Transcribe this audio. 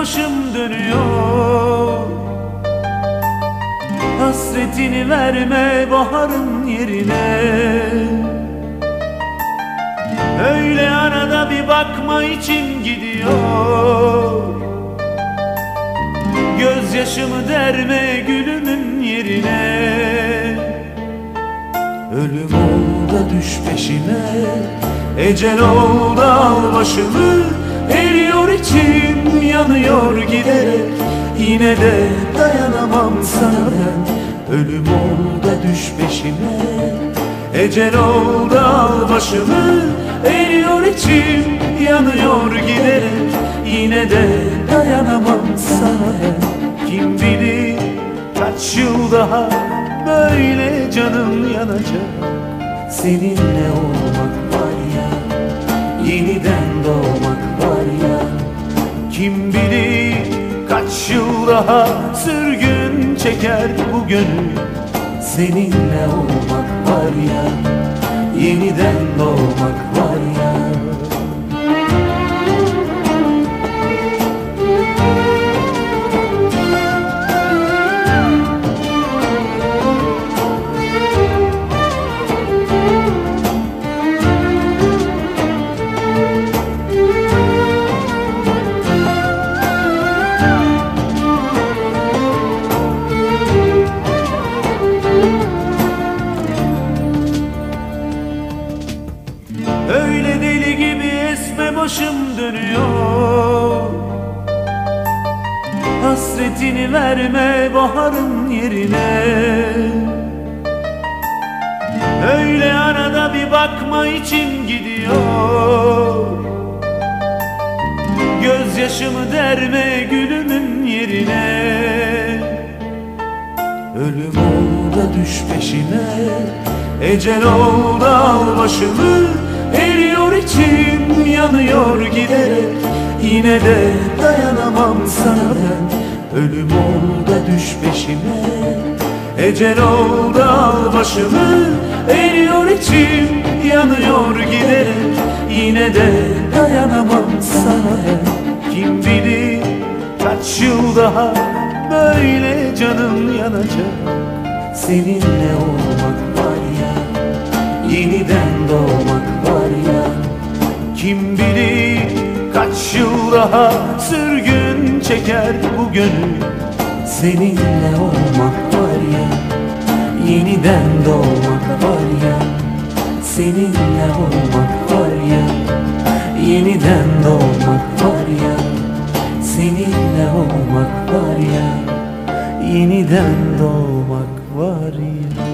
başım dönüyor. Hasretini verme baharın yerine. Öyle arada bir bakma içim gidiyor. Gözyaşımı derme gülümün yerine. Ölüm ol da düş peşime. Ecel ol da al başımı. Eriyor içim yanıyor giderek Yine de dayanamam sana ben. Ölüm ol düş peşime Ecel ol al başımı. Eriyor içim yanıyor giderek Yine de dayanamam sana ben. Kim bilir kaç yıl daha Böyle canım yanacak. Seninle olmak var Kim bilir kaç yıl daha Sürgün çeker bu gönül Seninle olmak var ya Yeniden doğmak var ya başım dönüyor. Hasretini verme baharın yerine. Öyle arada bir bakma için gidiyor. Gözyaşımı derme gülümün yerine. Ölüm ol da düş peşine Ecel ol da al başımı. Eriyor içim yanıyor giderek. Yine de dayanamam sana ben. Ölüm ol da düş peşime. Ecel ol da al başımı. Eriyor içim yanıyor giderek. Yine de dayanamam sana ben. Kim bilir kaç yıl daha Böyle canım yanacak. Seninle olmak Kim bilir kaç yıl daha Sürgün çeker bu gönül? Seninle olmak var ya Yeniden doğmak var ya. Seninle olmak var ya Yeniden doğmak var ya. Seninle olmak var ya Yeniden doğmak var ya